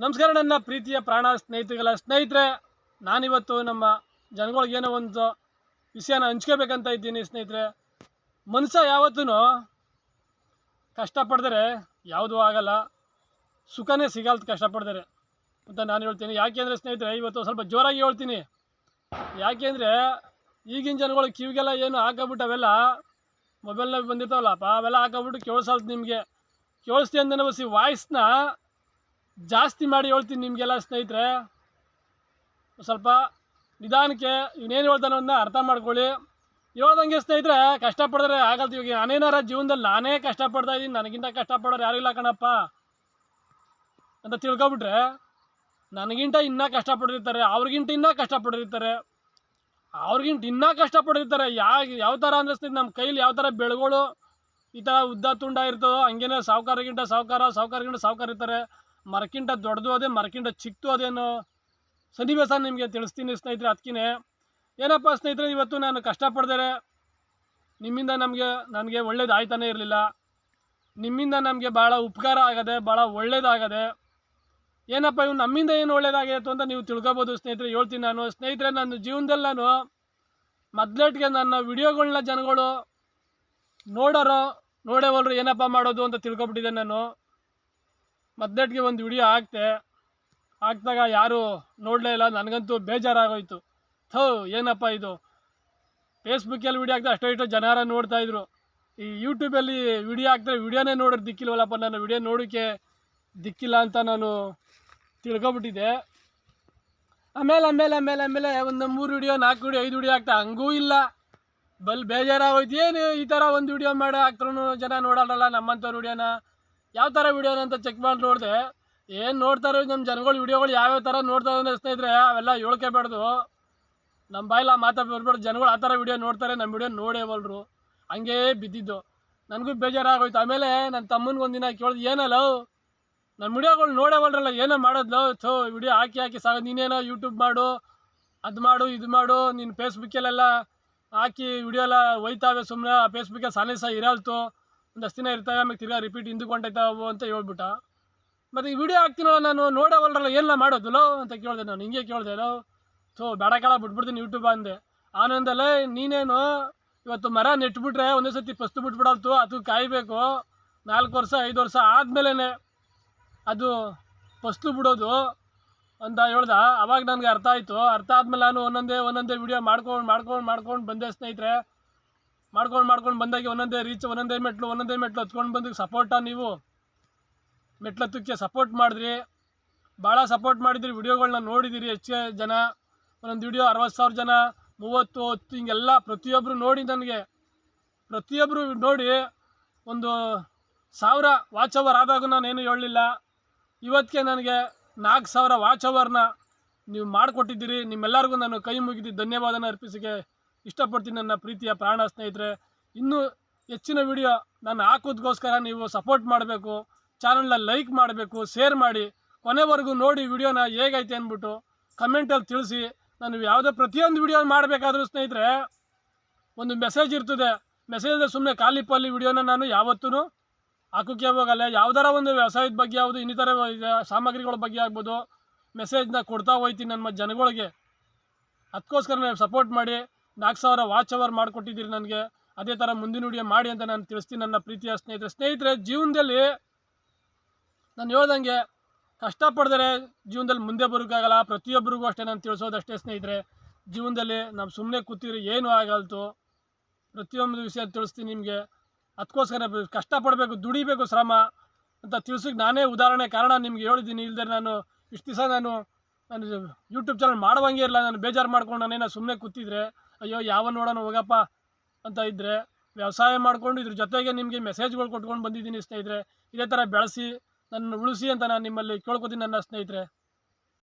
ನಮಸ್ಕಾರ ನನ್ನ ಪ್ರೀತಿಯ ಪ್ರಾಣ ಸ್ನೇಹಿತರುಗಳ ಸ್ನೇಹಿತರೆ, ನಾನಿವತ್ತು ನಮ್ಮ ಜನಗಳಿಗೆ ಏನೋ ಒಂದು ವಿಷಯನ ಹಂಚ್ಕೋಬೇಕಂತ ಇದ್ದೀನಿ ಸ್ನೇಹಿತರೆ. ಮನುಷ್ಯ ಯಾವತ್ತೂ ಕಷ್ಟಪಡ್ದರೆ ಯಾವುದೂ ಆಗಲ್ಲ. ಸುಖನೇ ಸಿಗಲ್ತು ಕಷ್ಟಪಡಿದ್ರೆ ಅಂತ ನಾನು ಹೇಳ್ತೀನಿ. ಯಾಕೆಂದರೆ ಸ್ನೇಹಿತರೆ, ಇವತ್ತು ಸ್ವಲ್ಪ ಜೋರಾಗಿ ಹೇಳ್ತೀನಿ. ಯಾಕೆಂದರೆ, ಈಗಿನ ಜನಗಳು ಕಿವಿಗೆಲ್ಲ ಏನು ಹಾಕೋಬಿಟ್ಟು ಅವೆಲ್ಲ ಮೊಬೈಲ್ನಾಗ ಬಂದಿರ್ತಾವಲ್ಲಪ್ಪ, ಅವೆಲ್ಲ ಹಾಕೋಬಿಟ್ಟು ಕೇಳಿಸಲ್ತು ನಿಮಗೆ. ಕೇಳಿಸ್ತೀನಿ ಅಂತ ಬಸಿ ವಾಯ್ಸ್ನ ಜಾಸ್ತಿ ಮಾಡಿ ಹೇಳ್ತೀನಿ ನಿಮಗೆಲ್ಲ ಸ್ನೇಹಿತರೆ. ಸ್ವಲ್ಪ ನಿಧಾನಕ್ಕೆ ಇವನೇನು ಹೇಳ್ತಾನೆ ಅನ್ನೋದನ್ನ ಅರ್ಥ ಮಾಡ್ಕೊಳ್ಳಿ. ಹೇಳ್ದಂಗೆ ಸ್ನೇಹಿತರೆ, ಕಷ್ಟಪಡಿದ್ರೆ ಆಗಲ್ತು ಇವಾಗ. ನಾನೇನಾರ ಜೀವನದಲ್ಲಿ ನಾನೇ ಕಷ್ಟಪಡ್ತಾ ಇದ್ದೀನಿ, ನನಗಿಂತ ಕಷ್ಟಪಡೋರು ಇಲ್ಲ ಕಣಪ್ಪ. ಅಂತ ತಿಳ್ಕೊಬಿಟ್ರೆ, ನನಗಿಂತ ಇನ್ನೂ ಕಷ್ಟಪಡಿರ್ತಾರೆ ಅವ್ರಿಗಿಂತ ಇನ್ನೂ ಕಷ್ಟಪಡಿರ್ತಾರೆ ಅವ್ರಿಗಿಂತ ಇನ್ನೂ ಕಷ್ಟಪಡಿರ್ತಾರೆ ಯಾ ಯಾವ ಥರ ಅಂದ್ರೆ ಸ್ನೇಹಿತರೆ, ನಮ್ಮ ಕೈಲಿ ಯಾವ ಥರ ಬೆಳೆಗಳು, ಈ ಥರ ಉದ್ದ ತುಂಡ ಇರ್ತದೋ, ಹಂಗೇನೆ ಸಾವುಕಾರಗಿಂತ ಸಾವುಕಾರ ಸಾವುಕಾರಗಿಂತ ಸಾವುಕಾರ ಇರ್ತಾರೆ. ಮರಕ್ಕಿಂತ ದೊಡ್ಡದು ಅದೇ ಮರಕ್ಕಿಂತ ಚಿಕ್ಕದು ಅದೇನು ಸನ್ನಿವೇಶ ನಿಮಗೆ ತಿಳಿಸ್ತೀನಿ ಸ್ನೇಹಿತರೆ, ಅದಕ್ಕಿನೇ. ಏನಪ್ಪ ಸ್ನೇಹಿತರೆ, ಇವತ್ತು ನಾನು ಕಷ್ಟಪಡ್ದರೆ ನಿಮ್ಮಿಂದ ನಮಗೆ, ನನಗೆ ಒಳ್ಳೇದು ಆಯ್ತಾನೇ ಇರಲಿಲ್ಲ. ನಿಮ್ಮಿಂದ ನಮಗೆ ಭಾಳ ಉಪಕಾರ ಆಗದೆ ಭಾಳ ಒಳ್ಳೇದಾಗದೆ, ಏನಪ್ಪ ಇವ್ನು ನಮ್ಮಿಂದ ಏನು ಒಳ್ಳೇದಾಗಿತ್ತು ಅಂತ ನೀವು ತಿಳ್ಕೊಬೋದು ಸ್ನೇಹಿತರೆ, ಹೇಳ್ತೀನಿ ನಾನು. ಸ್ನೇಹಿತರೆ, ನನ್ನ ಜೀವನದಲ್ಲಿ ನಾನು ಮೊದಲೇಟ್ಗೆ ನನ್ನ ವಿಡಿಯೋಗಳನ್ನ ಜನಗಳು ನೋಡೋರು ನೋಡೇವಲ್ರು ಏನಪ್ಪ ಮಾಡೋದು ಅಂತ ತಿಳ್ಕೊಬಿಟ್ಟಿದ್ದೆ ನಾನು. ಮೊದ್ಲೇಟ್ಗೆ ಒಂದು ವಿಡಿಯೋ ಹಾಕ್ತೆ. ಹಾಕ್ದಾಗ ಯಾರು ನೋಡಲೇ ಇಲ್ಲ, ನನಗಂತೂ ಬೇಜಾರಾಗೋಯ್ತು. ಥೋ, ಏನಪ್ಪ ಇದು? ಫೇಸ್ಬುಕ್ಕಲ್ಲಿ ವಿಡಿಯೋ ಹಾಕ್ತಾ ಅಷ್ಟೋ ಇಷ್ಟೋ ಜನರ ನೋಡ್ತಾಯಿದ್ರು ಈ ಯೂಟ್ಯೂಬಲ್ಲಿ ವಿಡಿಯೋ ಹಾಕ್ತಾರೆ ವಿಡಿಯೋನೇ ನೋಡೋದು ದಿಕ್ಕಿಲ್ವಲ್ಲಪ್ಪ ನಾನು ವಿಡಿಯೋ ನೋಡೋಕ್ಕೆ ದಿಕ್ಕಿಲ್ಲ ಅಂತ ನಾನು ತಿಳ್ಕೊಬಿಟ್ಟಿದ್ದೆ. ಆಮೇಲೆ ಆಮೇಲೆ ಆಮೇಲೆ ಆಮೇಲೆ ಒಂದು ಮೂರು ವಿಡಿಯೋ, ನಾಲ್ಕು ವಿಡಿಯೋ, ಐದು ವಿಡಿಯೋ ಹಾಕ್ತಾ ಹಂಗೂ ಇಲ್ಲ. ಬಲ್ ಬೇಜಾರಾಗೋಯ್ತು. ಏನು ಈ ಥರ ಒಂದು ವಿಡಿಯೋ ಮಾಡಿ ಹಾಕ್ತ್ರೂ ಜನ ನೋಡೋಲ್ಲ ನಮ್ಮಂಥವ್ರು ವಿಡಿಯೋನ? ಯಾವ ಥರ ವಿಡಿಯೋ ಅಂತ ಚೆಕ್ ಮಾಡಿ ನೋಡಿದೆ. ಏನು ನೋಡ್ತಾರೆ ನಮ್ಮ ಜನಗಳು ವಿಡಿಯೋಗಳು ಯಾವ್ಯಾವ ಥರ ನೋಡ್ತಾರೆ ಅಂತ ಸ್ನೇಹಿತರೆ, ಅವೆಲ್ಲ ಹೇಳ್ಕೋಬೇಡ್ದು ನಮ್ಮ ಬಾಯಿಲ್ಲ ಮಾತಾ ಜನಗಳು ಆ ಥರ ವಿಡಿಯೋ ನೋಡ್ತಾರೆ ನಮ್ಮ ವಿಡಿಯೋ ನೋಡೇವಲ್ರು ಹಂಗೇ ಬಿದ್ದಿದ್ದು. ನನಗೂ ಬೇಜಾರಾಗೋಯ್ತು. ಆಮೇಲೆ ನನ್ನ ತಮ್ಮನಿಗೆ ಒಂದಿನ ಕೇಳ್ದು ಏನಲ್ಲ ನಮ್ಮ ವಿಡಿಯೋಗಳು ನೋಡೇವಲ್ರಲ್ಲ ಏನೋ ಮಾಡೋದ್ಲು? ಥೋ ವಿಡಿಯೋ ಹಾಕಿ ಹಾಕಿ ಸಾಗ ನೀನೇನೋ ಯೂಟ್ಯೂಬ್ ಮಾಡು, ಅದು ಮಾಡು, ಇದು ಮಾಡು. ನೀನು ಫೇಸ್ಬುಕ್ಕಲ್ಲೆಲ್ಲ ಹಾಕಿ ವಿಡಿಯೋ ಎಲ್ಲ ಒಯ್ತಾವೆ ಸುಮ್ಮನೆ ಆ ಫೇಸ್ಬುಕ್ಕಲ್ಲಿ ಸಾಲಿಸ ಸಹ ಇರಲ್ತು ಹತ್ತು ದಿನ ಇರ್ತಾವೆ ಆಮೇಲೆ ತಿರ್ಗಾ ರಿಪೀಟ್ ಹಿಂದಕ್ಕೆ ಅಂತ ಹೇಳ್ಬಿಟ್ಟ. ಮತ್ತು ಈ ವಿಡಿಯೋ ಹಾಕ್ತೀನಲ್ಲ ನಾನು ನೋಡೋವಲ್ರಲ್ಲ ಏನೆಲ್ಲ ಮಾಡೋದಿಲ್ಲೋ ಅಂತ ಕೇಳಿದೆ ನಾನು, ಹಿಂಗೆ ಕೇಳಿದೆ, ಲೋ. ಥೋ, ಬೇಡ ಕಾಲ ಬಿಟ್ಬಿಡ್ತೀನಿ ಯೂಟ್ಯೂಬ್ ಅಂದೆ. ಆನಂದಲ್ಲೇ ನೀನೇನು? ಇವತ್ತು ಮರ ನೆಟ್ಬಿಟ್ರೆ ಒಂದೇ ಸತಿ ಫಸ್ಟ್ ಬಿಟ್ಬಿಡಲ್ತು, ಅದು ಕಾಯಬೇಕು. ನಾಲ್ಕು ವರ್ಷ, ಐದು ವರ್ಷ ಆದಮೇಲೆ ಅದು ಪಸ್ತು ಬಿಡೋದು ಅಂತ ಹೇಳ್ದೆ. ಅವಾಗ ನನಗೆ ಅರ್ಥ ಆಯಿತು. ಅರ್ಥ ಆದ್ಮೇಲೆ ನಾನು ಒಂದೊಂದೇ ಒಂದೊಂದೇ ವಿಡಿಯೋ ಮಾಡ್ಕೊಂಡು ಮಾಡ್ಕೊಂಡು ಮಾಡ್ಕೊಂಡು ಬಂದೆ ಸ್ನೇಹಿತರೆ. ಮಾಡ್ಕೊಂಡು ಮಾಡ್ಕೊಂಡು ಬಂದಾಗ ಒಂದೊಂದೇ ರೀಚ್ ಒಂದೊಂದೇ ಮೆಟ್ಲು ಒಂದೊಂದೇ ಮೆಟ್ಲು ಹತ್ಕೊಂಡು ಬಂದಾಗ ಸಪೋರ್ಟ ನೀವು. ಮೆಟ್ಲು ಹತ್ತಕ್ಕೆ ಸಪೋರ್ಟ್ ಮಾಡಿದ್ರಿ. ಭಾಳ ಸಪೋರ್ಟ್ ಮಾಡಿದ್ರಿ. ವಿಡಿಯೋಗಳನ್ನ ನೋಡಿದಿರಿ ಹೆಚ್ಚು ಜನ. ಒಂದೊಂದು ವಿಡಿಯೋ ಅರವತ್ತು ಸಾವಿರ ಜನ, ಮೂವತ್ತು, ಹತ್ತು, ಹಿಂಗೆಲ್ಲ ಪ್ರತಿಯೊಬ್ಬರು ನೋಡಿ ನನಗೆ. ಪ್ರತಿಯೊಬ್ಬರು ನೋಡಿ ಒಂದು ಸಾವಿರ ವಾಚ್ ಅವರ್ ಆದಾಗೂ ನಾನೇನು ಹೇಳಲಿಲ್ಲ. ಇವತ್ತಿಗೆ ನನಗೆ ನಾಲ್ಕು ಸಾವಿರ ವಾಚ್ ಅವರ್ನ ನೀವು ಮಾಡಿಕೊಟ್ಟಿದ್ದೀರಿ. ನಿಮ್ಮೆಲ್ಲರಿಗೂ ನಾನು ಕೈ ಮುಗಿದು ಧನ್ಯವಾದನ ಅರ್ಪಿಸೋಕ್ಕೆ ಇಷ್ಟಪಡ್ತೀನಿ ನನ್ನ ಪ್ರೀತಿಯ ಪ್ರಾಣ ಸ್ನೇಹಿತರೆ. ಇನ್ನೂ ಹೆಚ್ಚಿನ ವಿಡಿಯೋ ನಾನು ಹಾಕೋದಕ್ಕೋಸ್ಕರ ನೀವು ಸಪೋರ್ಟ್ ಮಾಡಬೇಕು ಚಾನಲ್ನ ಲೈಕ್ ಮಾಡಬೇಕು ಶೇರ್ ಮಾಡಿ. ಕೊನೆವರೆಗೂ ನೋಡಿ ವಿಡಿಯೋನ ಹೇಗೈತೆ ಅಂದ್ಬಿಟ್ಟು ಕಮೆಂಟಲ್ಲಿ ತಿಳಿಸಿ. ನಾನು ಯಾವುದೇ ಪ್ರತಿಯೊಂದು ವಿಡಿಯೋ ಮಾಡಬೇಕಾದ್ರೂ ಸ್ನೇಹಿತರೆ, ಒಂದು ಮೆಸೇಜ್ ಇರ್ತದೆ. ಮೆಸೇಜ್ ಸುಮ್ಮನೆ ಖಾಲಿ ಪಾಲಿ ವಿಡಿಯೋನ ನಾನು ಯಾವತ್ತೂ ಹಾಕೋಕೆ ಹೋಗಲ್ಲ. ಯಾವ್ದಾರ ಒಂದು ವ್ಯವಸಾಯದ ಬಗ್ಗೆ ಯಾವುದು, ಇನ್ನಿತರ ಸಾಮಗ್ರಿಗಳ ಬಗ್ಗೆ ಆಗ್ಬೋದು ಮೆಸೇಜ್ನ ಕೊಡ್ತಾ ಹೋಯ್ತೀನಿ ನಮ್ಮ ಜನಗಳಿಗೆ. ಅದಕ್ಕೋಸ್ಕರ ನೀವು ಸಪೋರ್ಟ್ ಮಾಡಿ. ನಾಲ್ಕು ಸಾವಿರ ವಾಚ್ ಅವರ್ ಮಾಡಿಕೊಟ್ಟಿದ್ದೀರಿ ನನಗೆ. ಅದೇ ಥರ ಮುಂದಿನ ವಿಡಿಯೋ ಮಾಡಿ ಅಂತ ನಾನು ತಿಳಿಸ್ತೀನಿ ನನ್ನ ಪ್ರೀತಿಯ ಸ್ನೇಹಿತರೆ. ಸ್ನೇಹಿತರೆ, ಜೀವನದಲ್ಲಿ ನಾನು ಹೇಳ್ದಂಗೆ ಕಷ್ಟಪಡ್ದರೆ ಜೀವನದಲ್ಲಿ ಮುಂದೆ ಬರೋಕ್ಕಾಗಲ್ಲ. ಪ್ರತಿಯೊಬ್ಬರಿಗೂ ಅಷ್ಟೇ ನಾನು ತಿಳಿಸೋದಷ್ಟೇ ಸ್ನೇಹಿತರೆ. ಜೀವನದಲ್ಲಿ ನಾವು ಸುಮ್ಮನೆ ಕೂತಿದ್ರೆ ಏನೂ ಆಗಲ್ತು. ಪ್ರತಿಯೊಂದು ವಿಷಯ ತಿಳಿಸ್ತೀನಿ ನಿಮಗೆ. ಅದಕ್ಕೋಸ್ಕರ ಕಷ್ಟಪಡಬೇಕು, ದುಡಿಬೇಕು ಶ್ರಮ ಅಂತ ತಿಳಿಸೋಕೆ ನಾನೇ ಉದಾಹರಣೆ ಕಾರಣ ನಿಮ್ಗೆ ಹೇಳಿದ್ದೀನಿ. ಇಲ್ಲದೆ ನಾನು ಇಷ್ಟು ದಿವಸ ನಾನು ನಾನು ಯೂಟ್ಯೂಬ್ ಚಾನಲ್ ಮಾಡುವಂಗೆ ಇರಲ್ಲ. ನಾನು ಬೇಜಾರು ಮಾಡ್ಕೊಂಡು ನಾನೇನೋ ಸುಮ್ಮನೆ ಕೂತಿದ್ರೆ ಅಯ್ಯೋ ಯಾವ ನೋಡೋಣ, ಹೋಗಪ್ಪ ಅಂತ ಇದ್ದರೆ ವ್ಯವಸಾಯ ಮಾಡಿಕೊಂಡು ಇದ್ರ ಜೊತೆಗೆ ನಿಮಗೆ ಮೆಸೇಜ್ಗಳು ಕೊಟ್ಕೊಂಡು ಬಂದಿದ್ದೀನಿ ಸ್ನೇಹಿತರೆ. ಇದೇ ಥರ ಬೆಳೆಸಿ ನನ್ನ ಉಳಿಸಿ ಅಂತ ನಾನು ನಿಮ್ಮಲ್ಲಿ ಕೇಳ್ಕೊತೀನಿ ನನ್ನ ಸ್ನೇಹಿತರೆ.